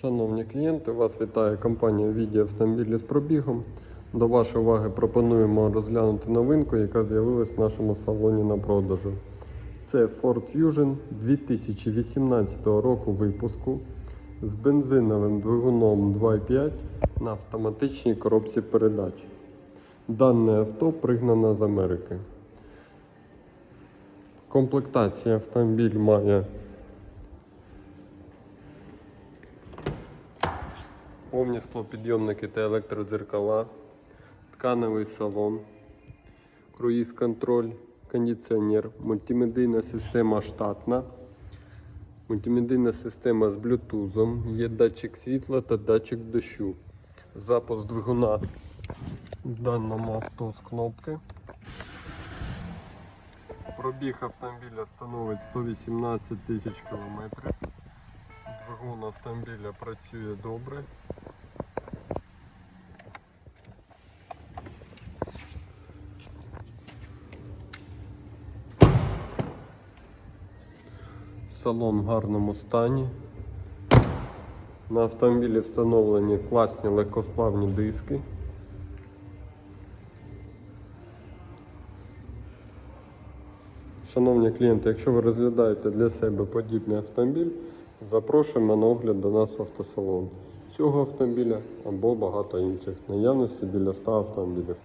Шановні клієнти, вас вітає компанія Віді автомобілі з пробігом. До вашої уваги пропонуємо розглянути новинку, яка з'явилась в нашому салоні на продажу. Це Ford Fusion 2018 року випуску з бензиновим двигуном 2.5 на автоматичній коробці передач. Дане авто пригнано з Америки. Комплектація автомобіль має повні склопідйомники та електродзеркала, тканевий салон, круїз-контроль, кондиціонер, мультимедійна система штатна, мультимедійна система з блютузом, є датчик світла та датчик дощу. Запуск двигуна в даному авто з кнопки. Пробіг автомобіля становить 118 тисяч кілометрів. Двигун автомобіля працює добре. Салон в гарному стані. На автомобілі встановлені класні легкосплавні диски. Шановні клієнти, якщо ви розглядаєте для себе подібний автомобіль, запрошуємо на огляд до нас в автосалон. Цього автомобіля або багато інших. Наявності біля 100 автомобілів.